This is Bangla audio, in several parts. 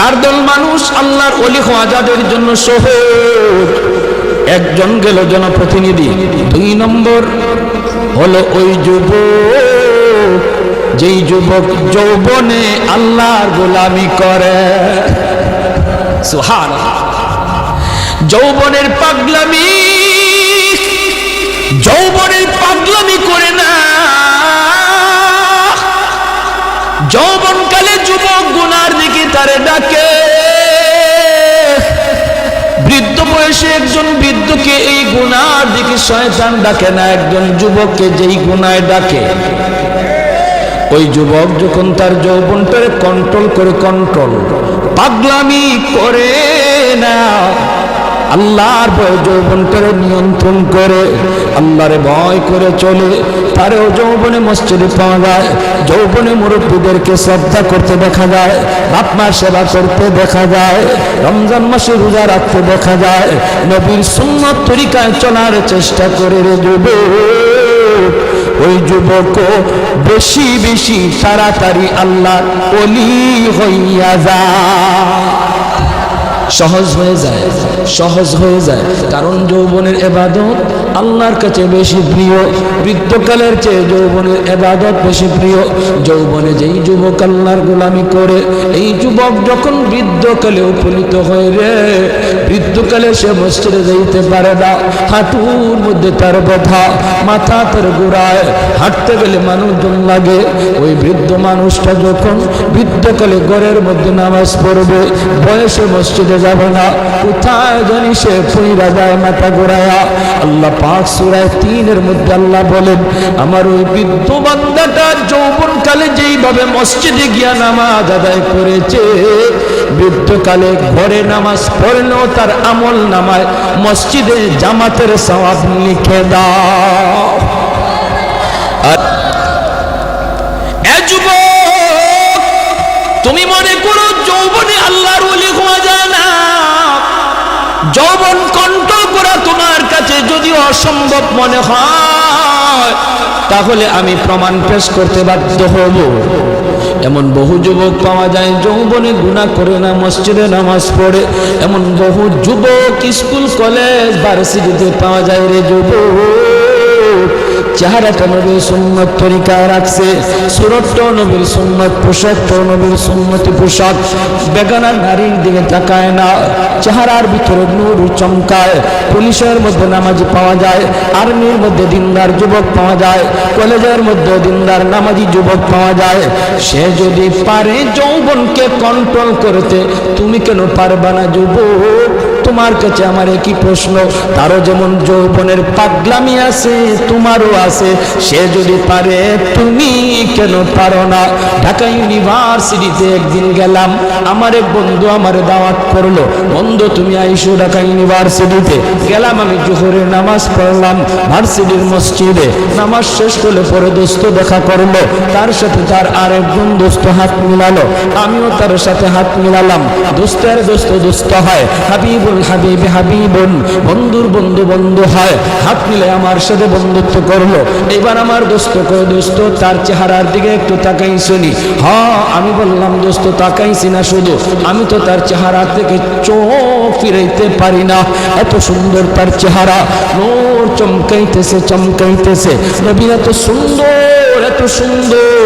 চারদল মানুষ আল্লাহর অলি আজাদের জন্য শহর একজন গেল জনপ্রতিনিধি, দুই নম্বর হলো ওই যুবক। যেই যুবক যৌবনে আল্লাহর গোলামি করে। সুহান যৌবনের পাগলামি যৌবনের পাগলামি করে না। বৃদ্ধকে এই গুনার দিকে শয়তান ডাকে না? একজন যুবককে যেই গুণায় ডাকে। ওই যুবক যখন তার যৌবনটারে কন্ট্রোল করে কন্ট্রোল পাগলামি করে আল্লাহর যৌবনটারে নিয়ন্ত্রণ করে, আল্লাহরে ভয় করে চলে। তারেও যৌবনে মসজিদে পাওয়া যায়, যৌবনে মুরব্বীদেরকে শ্রদ্ধা করতে দেখা যায়, বাপ সেবা করতে দেখা যায়, রমজান মাসে রোজা রাখতে দেখা যায়, নবীর সুন্নত তরিকায় চলার চেষ্টা করে রে যুবক। ওই যুবক বেশি বেশি তাড়াতাড়ি আল্লাহ অলি হইয়া যায়। সহজ হয়ে যায় সহজ হয়ে যায়। কারণ যৌবনের এবাদত আল্লাহর কাছে বেশি প্রিয়, বৃদ্ধকালের চেয়ে যৌবনের এবাদত বেশি প্রিয়। যৌবনে যেই যুবক আল্লাহর গোলামি করে, এই যুবক যখন বৃদ্ধকালে উপনীত হয়ে রে, বৃদ্ধকালে সে মসজিদে যাইতে পারে না। হাঁটুর মধ্যে তার ব্যথা, মাথা তার গোড়ায়, হাঁটতে গেলে মানুষজন লাগে। ওই বৃদ্ধ মানুষটা যখন বৃদ্ধকালে ঘরের মধ্যে নামাজ পড়বে, বয়সে মসজিদে যাবে না। কোথায় জানি সে পইরা যায় মাথা গোড়ায়া। আল্লাহ পাক সুরায় তিনের মধ্যে আল্লাহ বলেন, আমার ওই বৃদ্ধ বান্দাটা যৌবন কালে যেইভাবে মসজিদে গিয়া নামাজ আদায় করেছে, বৃদ্ধকালে ঘরে নামাজ পড়লেও তার আমল নামায় মসজিদে জামাতের সওয়াব লিখে দাও। তুমি মনে করো যৌবনে আল্লাহর ওলি হওয়া যায় না? যৌবন কাছে যদি অসম্ভব মনে হয়, তাহলে আমি প্রমাণ পেশ করতে বাধ্য হব। এমন বহু যুবক পাওয়া যায়, যৌবনে গুণা করে না, মসজিদে নামাজ পড়ে। এমন বহু যুবক স্কুল, কলেজ, ভার্সিটিতে পাওয়া যায় রে যুবক। চেহারাটা নবীর সুন্নত তরিকায় রাখছে সুরতটাও নবীর সুন্নত পোশাকটাও নবীর সুন্নতি, পোশাক। বেগানা নারীর দিকে তাকায় না, চেহারার ভিতরে নূর চমকায়। পুলিশের মধ্যে নামাজি পাওয়া যায়, আর্মির মধ্যে দিনদার যুবক পাওয়া যায়, কলেজের মধ্যে দিনদার নামাজি যুবক পাওয়া যায়। সে যদি পারে যৌবনকে কন্ট্রোল করতে, তুমি কেন পারবা না যুবক? তোমার কাছে আমার একই প্রশ্ন। তারও যেমন যৌবনের পাগলামি আছে, তোমারও আছে। সে যদি পারে, তুমি কেন পারো না? ঢাকা ইউনিভার্সিটিতে একদিন গেলাম, আমার এক বন্ধু আমার দাওয়াত করল, বন্ধু, তুমি আইসো ঢাকা ইউনিভার্সিটিতে। গেলাম আমি জোহরের নামাজ পড়লাম, ভার্সিটির মসজিদে। নামাজ শেষ করলে পরে দোস্ত দেখা করল, তার সাথে তার আরেকজন দোস্ত হাত মিলালো। আমিও তার সাথে হাত মিলালাম। দোস্তের দোস্ত দোস্ত হয়। হাবিবুল হাবিব হাবিবুন, বন্ধুর বন্ধু বন্ধু হয়। হাত মিলে আমার সাথে বন্ধুত্ব করল। এবার আমার দোস্ত কয়, দোস্ত, তার চেহারার দিকে একটু তাকাই শুনি। হ আমি বললাম, দোস্ত তাকাইছি না শুধু। আমি তো তার চেহারা থেকে চোখ ফিরাইতে পারি না। এত সুন্দর তার চেহারা। নোর চমকাইতেছে চমকাইতেছে। নবী এত সুন্দর এত সুন্দর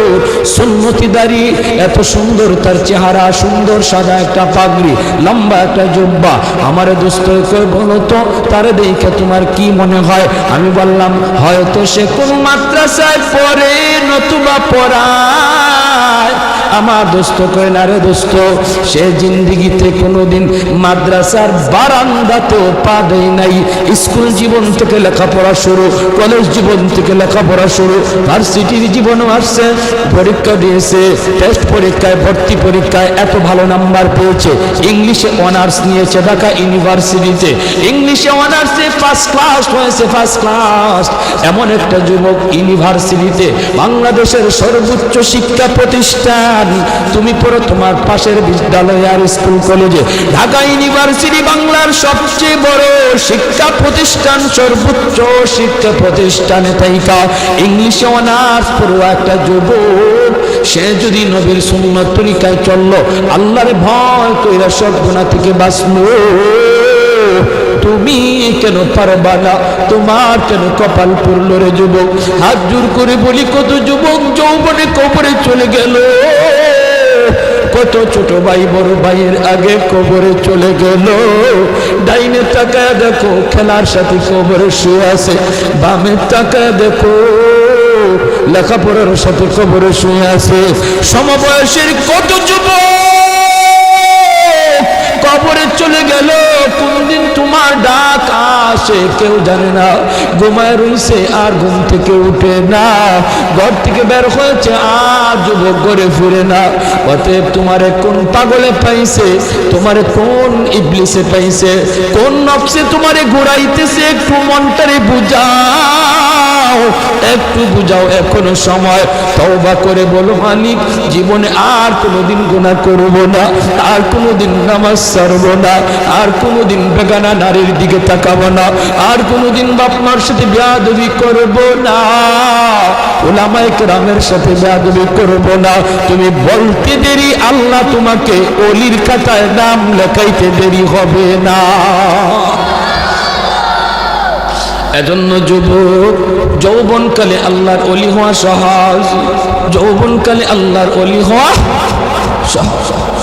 সুন্নতি দাড়ি এত সুন্দর তার চেহারা, সুন্দর সাদা একটা পাগড়ি, লম্বা একটা জব্বা। আমার দোস্ত বলো তো, তারে দেখে তোমার কি মনে হয়? আমি বললাম, হয়তো সে কোন মাত্রাসায় পরে নতুবা পড়ায়। আমার দোস্ত কয় না রে দোস্ত, সে জিন্দিগিতে কোনোদিন মাদ্রাসার বারান্দাতে পা দেয় নাই। স্কুল জীবন থেকে লেখাপড়া শুরু, কলেজ জীবন থেকে লেখাপড়া শুরু, ভার্সিটির জীবনও আসছে, পরীক্ষা দিয়েছে টেস্ট পরীক্ষায়, ভর্তি পরীক্ষায় এত ভালো নাম্বার পেয়েছে। ইংলিশে অনার্স নিয়েছে ঢাকা ইউনিভার্সিটিতে। ইংলিশে অনার্সে ফার্স্ট ক্লাস হয়েছে ফার্স্ট ক্লাস এমন একটা যুবক ইউনিভার্সিটিতে বাংলাদেশের সর্বোচ্চ শিক্ষা প্রতিষ্ঠান। তুমি পড়ো তোমার পাশের বিদ্যালয় আর স্কুল কলেজে। ঢাকা ইউনিভার্সিটি বাংলার সবচেয়ে বড় শিক্ষা প্রতিষ্ঠান, সর্বোচ্চ শিক্ষা প্রতিষ্ঠানে তাইকা ইংলিশে অনার্স পড়ো একটা যুবক, সে যদি নবীর সুন্নত তরিকায় চলল, আল্লাহর ভয় কইরা সব গুণা থেকে বাঁচলো। তুমি কেন পারবা না? তোমার কেন কপাল পড়ল রে যুবক? হাত জোর করে বলি, কত যুবক যৌবনে কবরে চলে গেল। কত ছোট ভাই, বড় ভাইয়ের আগে কবরে চলে গেল। ডাইনে তাকায় দেখো, খেলার সাথে কবরে শুয়ে আছে। বামের তাকায় দেখো, লেখাপড়ার সাথে কবরে শুয়ে আছে। সমবয়সের কত যুবক আসে, কেউ জানে না। ঘুমায় রইছে আর ঘুম থেকে উঠে না। ঘর থেকে বের হয়েছে, আর যুবক ঘরে ফিরে না। অতএব তোমারে কোন পাগলে পাইছে? তোমারে কোন ইবলিসে পাইছে? কোন নকশে তোমারে ঘুরাইতেছে? একটু মনটারে বুঝাও, একটু বুঝাও, এখনও সময়। তওবা করে বলো, মালিক, জীবনে আর কোনোদিন গুনাহ করব না, আর কোনোদিন নামাজ ছাড়বো না, আর কোনোদিন বেগানা নারীর দিকে তাকাবো না, আর কোনোদিন বাপ মার সাথে বেয়াদবি করব না। ওলামায়ে কেরামের সাথে বেয়াদবি করব না। তুমি বলতে দেরি, আল্লাহ তোমাকে অলির খাতায় নাম লেখাইতে দেরি হবে না। এজন্য যুবক যৌবনকালে আল্লাহর অলি হওয়া সহজ। যৌবনকালে আল্লাহর অলি হওয়া সহজ।